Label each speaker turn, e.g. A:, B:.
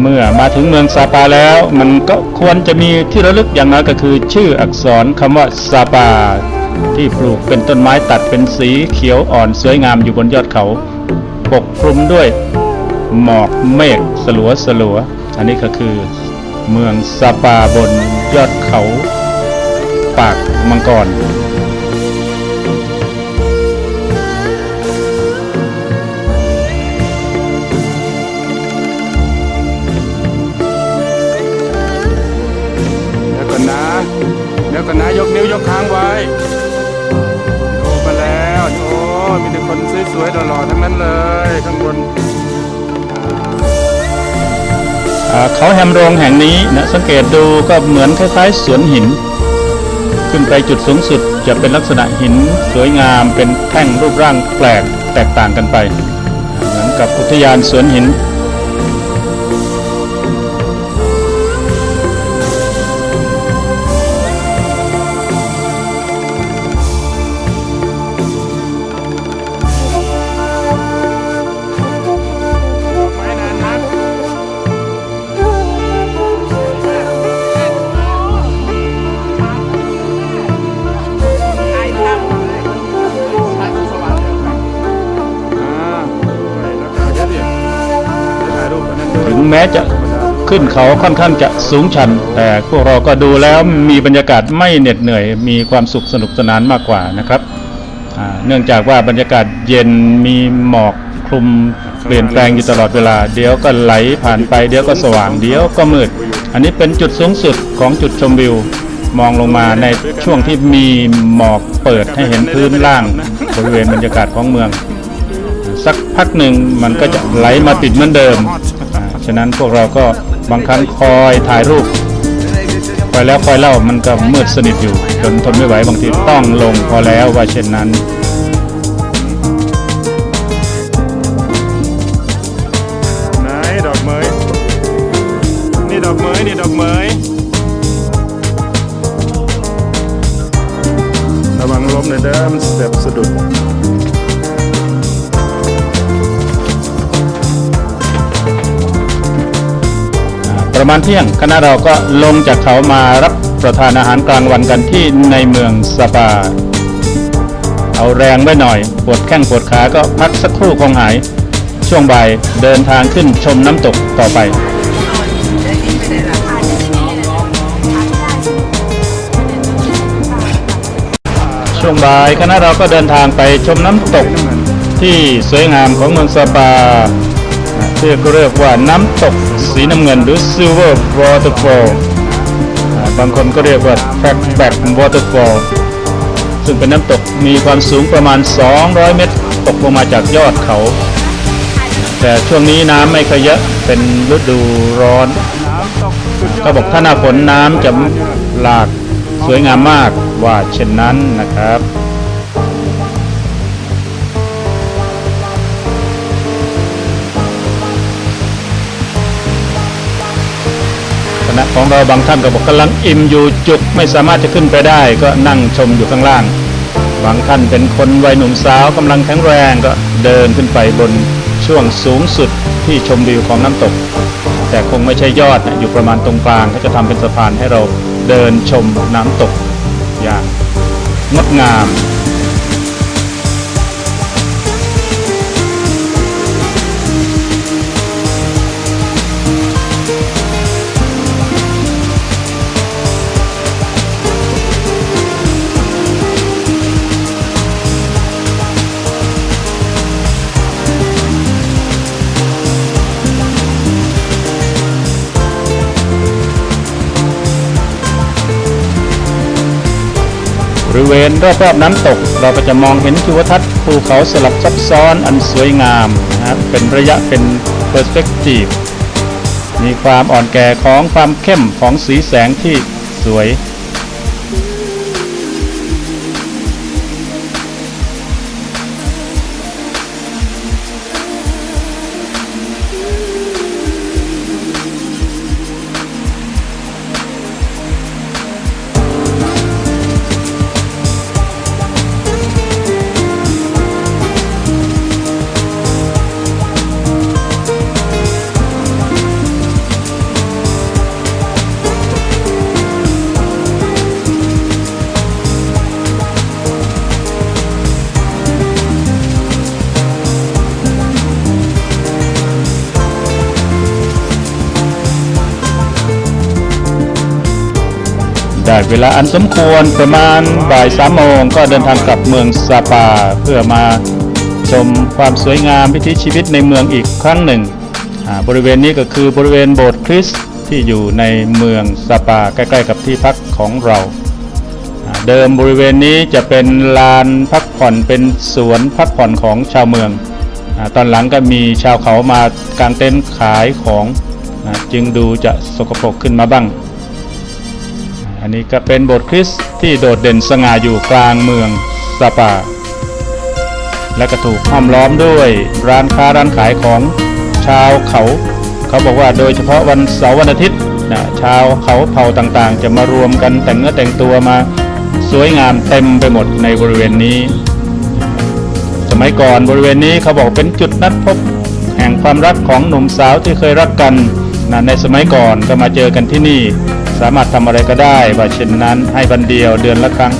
A: เมื่อมาถึงเมืองซาปาแล้ว มันก็ควรจะมีที่ระลึกอย่างน้อยก็คือ ชื่ออักษรคำว่าซาปา ที่ปลูกเป็นต้นไม้ตัดเป็นสีเขียวอ่อนสวยงามอยู่บนยอดเขา ปกคลุมด้วยหมอกเมฆสลัวสลัว อันนี้ก็คือเมืองซาปาบนยอดเขา ปากมังกร
B: คนสวยๆหล่อๆทั้งนั้นเลยข้างบน
A: เขาแฮมโรงแห่งนี้นะสังเกตดูก็เหมือนคล้ายๆสวนหิน ขึ้นไปจุดสูงสุดจะเป็นลักษณะหินสวยงามเป็นแท่งรูปร่างแปลกแตกต่างกันไป เหมือนกับอุทยานสวนหิน
B: แม้
A: จะขึ้นเขาค่อนข้างจะสูงชัน แต่พวกเราก็ดูแล้วมีบรรยากาศไม่เหน็ดเหนื่อย มีความสุขสนุกสนานมากกว่านะครับ เนื่องจากว่าบรรยากาศเย็นมีหมอกคลุมเปลี่ยนแปลงอยู่ตลอดเวลา เดี๋ยวก็ไหลผ่านไป เดี๋ยวก็สว่าง เดี๋ยวก็มืด อันนี้เป็นจุดสูงสุดของจุดชมวิว มองลงมาในช่วงที่มีหมอกเปิดให้เห็นพื้นล่างบริเวณบรรยากาศของเมือง สักพักหนึ่งมันก็จะไหลมาติดเหมือนเดิม ฉะนั้นพวกเราก็บางครั้งคอยถ่ายรูปคอยแล้วคอยเล่ามันก็มืดสนิทอยู่จนทนไม่ไหวบางทีต้องลงพอแล้วว่าเช่นนั้น
B: ไหนดอกเมยนี่ดอกเมยนี่ดอกเมยระวังล้มหน่อยเด้อมันเสียบสะดุด
A: ประมาณเที่ยง คณะเราก็ลงจากเขามารับประทานอาหารกลางวันกันที่ในเมืองสปา เอาแรงไว้หน่อย ปวดแข้งปวดขาก็พักสักครู่คงหาย ช่วงบ่ายเดินทางขึ้นชมน้ำตกต่อไปช่วงบ่ายคณะเราก็เดินทางไปชมน้ำตกที่สวยงามของเมืองสปาที่เรียกว่าน้ำตก สีน้ำเงินหรือ Silver Waterfall อ่าบางคนก็เรียกว่า Track Back Waterfall ซึ่งเป็นน้ำตกมีความสูงประมาณ 200 เมตร ตกลงมาจากยอดเขา แต่ช่วงนี้น้ำไม่ค่อยเยอะเป็นฤดูร้อน
B: ก็
A: บอกถ้าหน้าฝนน้ำจะหลากสวยงามมากว่าเช่นนั้นนะครับ ณะของเราบางท่านก็บอกกำลังอิ่มอยู่จุกไม่สามารถจะขึ้นไปได้ก็นั่งชมอยู่ข้างล่าง บางท่านเป็นคนวัยหนุ่มสาวกำลังแข็งแรงก็เดินขึ้นไปบนช่วงสูงสุดที่ชมวิวของน้ำตก แต่คงไม่ใช่ยอดนะอยู่ประมาณตรงกลางก็จะทำเป็นสะพานให้เราเดินชมน้ำตกอย่างงดงาม บริเวณรอบๆน้ำตก เราก็จะมองเห็นทิวทัศน์ภูเขาสลับซับซ้อนอันสวยงามนะครับเป็นระยะเป็นเพอร์สเปกทีฟมีความอ่อนแก่ของความเข้มของสีแสงที่สวย ได้เวลาอันสมควรประมาณบ่ายสามโมงก็เดินทางกลับเมืองซาปาเพื่อมาชมความสวยงามวิถีชีวิตในเมืองอีกครั้งหนึ่ง บริเวณนี้ก็คือบริเวณโบสถ์คริสต์ที่อยู่ในเมืองซาปาใกล้ๆกับที่พักของเรา เดิมบริเวณนี้จะเป็นลานพักผ่อนเป็นสวนพักผ่อนของชาวเมืองอตอนหลังก็มีชาวเขามากางเต็นท์ขายของจึงดูจะสกปรกขึ้นมาบ้าง อันนี้ก็เป็นโบสถ์คริสต์ที่โดดเด่นสง่าอยู่กลางเมืองซาปา และก็ถูกห้อมล้อมด้วยร้านค้าร้านขายของชาวเขา เขาบอกว่าโดยเฉพาะวันเสาร์วันอาทิตย์นะชาวเขาเผ่าต่างๆ จะมารวมกันแต่งเนื้อแต่งตัวมาสวยงามเต็มไปหมดในบริเวณนี้ สมัยก่อนบริเวณนี้เขาบอกเป็นจุดนัดพบ แห่งความรักของหนุ่มสาวที่เคยรักกันนะในสมัยก่อนก็มาเจอกันที่นี่ สามารถทำอะไรก็ได้ว่าเช่นนั้นให้บันเดียวเดือนละครั้ง